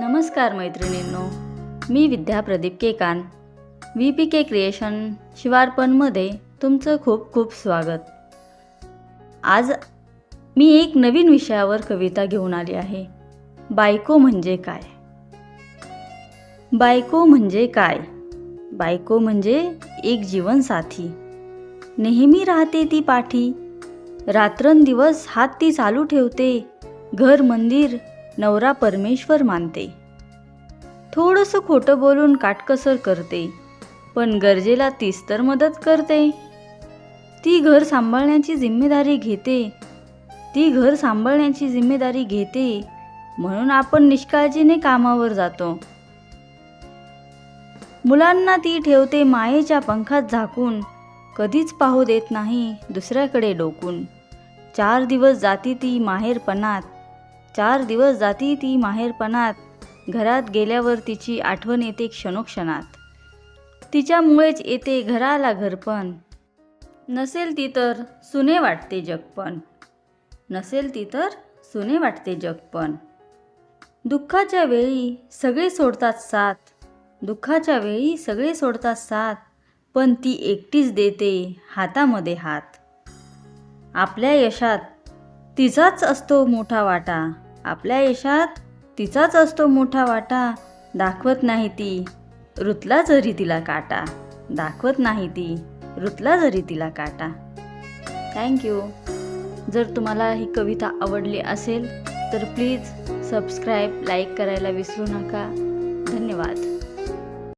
नमस्कार मैत्रिणींनो मी Vidya Pradeep Kekan V P K creation शिवार्पणमध्ये तुमचं खूप खूप स्वागत. आज मी एक नवीन विषयावर कविता घेऊन आली आहे. बायको म्हणजे काय? बायको म्हणजे काय? बायको म्हणजे एक जीवनसाथी नेहमी राहते ती पाठी. रात्रंदिवस हात ती चालू ठेवते. घर मंदिर नवरा परमेश्वर मानते. थोडंसं खोटं बोलून काटकसर करते पण गरजेला तीच तर मदत करते. ती घर सांभाळण्याची जिम्मेदारी घेते ती घर सांभाळण्याची जिम्मेदारी घेते म्हणून आपण निष्काळजीने कामावर जातो. मुलांना ती ठेवते मायेच्या पंखात झाकून कधीच पाहू देत नाही दुसऱ्याकडे डोकून. चार दिवस जाती ती माहेरपणात चार दिवस जाती ती माहेरपणात. घरात गेल्यावर तिची आठवण येते क्षणोक्षणात. तिच्यामुळेच येते घराला घरपण. नसेल ती तर सुने वाटते जगपण. नसेल ती तर सुने वाटते जगपण. दुःखाच्या वेळी सगळे सोडतात साथ. दुःखाच्या वेळी सगळे सोडतात साथ. पण ती एकटीच देते हातामध्ये हात. आपल्या यशात तिचाच असतो मोठा वाटा. आपल्या यशात तिचाच असतो मोठा वाटा. दाखवत नाही ती. रुतला जरी तिला काटा. दाखवत नाही ती. रुतला जरी तिला काटा. थँक्यू जर तुम्हाला ही कविता आवडली असेल तर प्लीज सबस्क्राईब लाईक करायला विसरू नका. धन्यवाद.